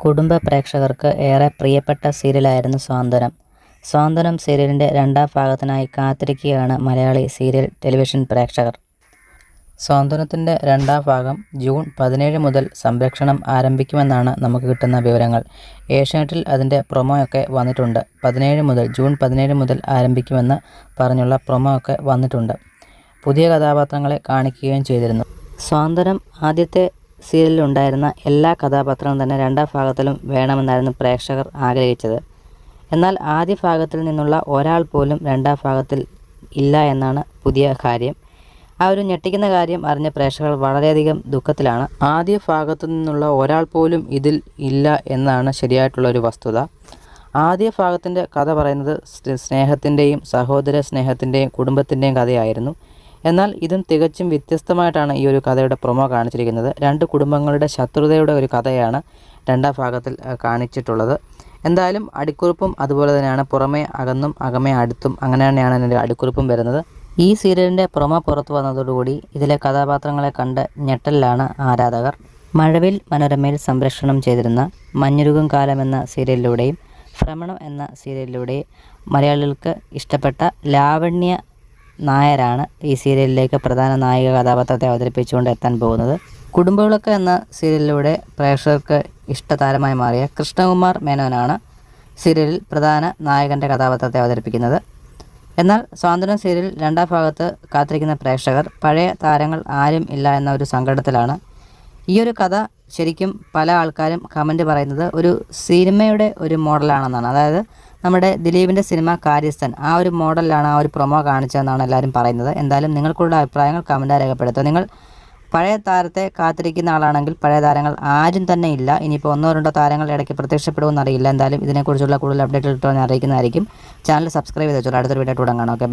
കുടുംബ പ്രേക്ഷകർക്ക് ഏറെ പ്രിയപ്പെട്ട സീരിയലായിരുന്നു സ്വാന്തനം. സ്വാന്തനം സീരിയലിന്റെ രണ്ടാം ഭാഗത്തിനായി കാത്തിരിക്കുകയാണ് മലയാളി സീരിയൽ ടെലിവിഷൻ പ്രേക്ഷകർ. സ്വാന്തനത്തിന്റെ രണ്ടാം ഭാഗം ജൂൺ പതിനേഴ് മുതൽ സംരക്ഷണം ആരംഭിക്കുമെന്നാണ് നമുക്ക് കിട്ടുന്ന വിവരങ്ങൾ. ഏഷ്യാനെറ്റിൽ അതിന്റെ പ്രൊമോയൊക്കെ വന്നിട്ടുണ്ട്. പതിനേഴ് മുതൽ ജൂൺ പതിനേഴ് മുതൽ ആരംഭിക്കുമെന്ന് പറഞ്ഞുള്ള പ്രൊമോ ഒക്കെ വന്നിട്ടുണ്ട്. പുതിയ കഥാപാത്രങ്ങളെ കാണിക്കുകയും ചെയ്തിരുന്നു. സ്വാന്തനം ആദ്യത്തെ സീരിയലിൽ ഉണ്ടായിരുന്ന എല്ലാ കഥാപാത്രങ്ങളും തന്നെ രണ്ടാം ഭാഗത്തിലും വേണമെന്നായിരുന്നു പ്രേക്ഷകർ ആഗ്രഹിച്ചത്. എന്നാൽ ആദ്യ ഭാഗത്തിൽ നിന്നുള്ള ഒരാൾ പോലും രണ്ടാം ഭാഗത്തിൽ ഇല്ല എന്നാണ് പുതിയ കാര്യം. ആ ഒരു ഞെട്ടിക്കുന്ന കാര്യം അറിഞ്ഞ പ്രേക്ഷകർ വളരെയധികം ദുഃഖത്തിലാണ്. ആദ്യ ഭാഗത്തു നിന്നുള്ള ഒരാൾ പോലും ഇതിൽ ഇല്ല എന്നാണ് ശരിയായിട്ടുള്ള ഒരു വസ്തുത. ആദ്യ ഭാഗത്തിന്റെ കഥ പറയുന്നത് സ്നേഹത്തിന്റെയും സഹോദര സ്നേഹത്തിന്റെയും കുടുംബത്തിന്റെയും കഥയായിരുന്നു. എന്നാൽ ഇതും തികച്ചും വ്യത്യസ്തമായിട്ടാണ് ഈ ഒരു കഥയുടെ പ്രൊമോ കാണിച്ചിരിക്കുന്നത്. രണ്ട് കുടുംബങ്ങളുടെ ശത്രുതയുടെ ഒരു കഥയാണ് രണ്ടാം ഭാഗത്തിൽ കാണിച്ചിട്ടുള്ളത്. എന്തായാലും അടിക്കുറിപ്പും അതുപോലെ തന്നെയാണ്. പുറമേ അകന്നും അകമേ അടുത്തും അങ്ങനെ തന്നെയാണ് എന്റെ അടിക്കുറിപ്പും വരുന്നത്. ഈ സീരിയലിന്റെ പ്രൊമോ പുറത്തു വന്നതോടുകൂടി ഇതിലെ കഥാപാത്രങ്ങളെ കണ്ട് ഞെട്ടലിലാണ് ആരാധകർ. മഴവിൽ മനോരമയിൽ സംരക്ഷണം ചെയ്തിരുന്ന മഞ്ഞുരുകും കാലം എന്ന സീരിയലിലൂടെയും ഭ്രമണം എന്ന സീരിയലിലൂടെ മലയാളികൾക്ക് ഇഷ്ടപ്പെട്ട ലാവണ്യ നായരാണ്. ഈ സീരിയലിലേക്ക് പ്രധാന നായിക കഥാപാത്രത്തെ അവതരിപ്പിച്ചുകൊണ്ട് എത്താൻ പോകുന്നത്. കുടുംബവിളക്ക് എന്ന സീരിയലിലൂടെ പ്രേക്ഷകർക്ക് ഇഷ്ടതാരമായി മാറിയ കൃഷ്ണകുമാർ മേനോനാണ് സീരിയലിൽ പ്രധാന നായകന്റെ കഥാപാത്രത്തെ അവതരിപ്പിക്കുന്നത്. എന്നാൽ സ്വാതന്ത്ര്യം സീരിയൽ രണ്ടാം ഭാഗത്ത് കാത്തിരിക്കുന്ന പ്രേക്ഷകർ പഴയ താരങ്ങൾ ആരും ഇല്ല എന്ന ഒരു സങ്കടത്തിലാണ്. ഈ ഒരു കഥ ശരിക്കും പല ആൾക്കാരും കമന്റ് പറയുന്നത് ഒരു സിനിമയുടെ ഒരു മോഡലാണെന്നാണ്. അതായത് നമ്മുടെ ദിലീപിന്റെ സിനിമ കാര്യസ്ഥൻ. ആ ഒരു മോഡലിലാണ് ആ ഒരു പ്രൊമോ കാണിച്ചതെന്നാണ് എല്ലാവരും പറയുന്നത്. എന്തായാലും നിങ്ങൾക്കുള്ള അഭിപ്രായങ്ങൾ കമന്റായി രേഖപ്പെടുത്തുക. നിങ്ങൾ പഴയ താരത്തെ കാത്തിരിക്കുന്ന ആളാണെങ്കിൽ പഴയ താരങ്ങൾ ആരും തന്നെ ഇല്ല. ഇനിയിപ്പോൾ ഒന്നോ രണ്ടോ താരങ്ങൾ ഇടയ്ക്ക് പ്രത്യക്ഷപ്പെടുമെന്ന് അറിയില്ല. എന്തായാലും ഇതിനെക്കുറിച്ചുള്ള കൂടുതൽ അപ്ഡേറ്റുകൾ കിട്ടുമെന്ന് അറിയിക്കുന്നതായിരിക്കും. ചാനൽ സബ്സ്ക്രൈബ് ചെയ്ത് അടുത്തൊരു വീഡിയോ തുടങ്ങാം ഓക്കെ ബൈ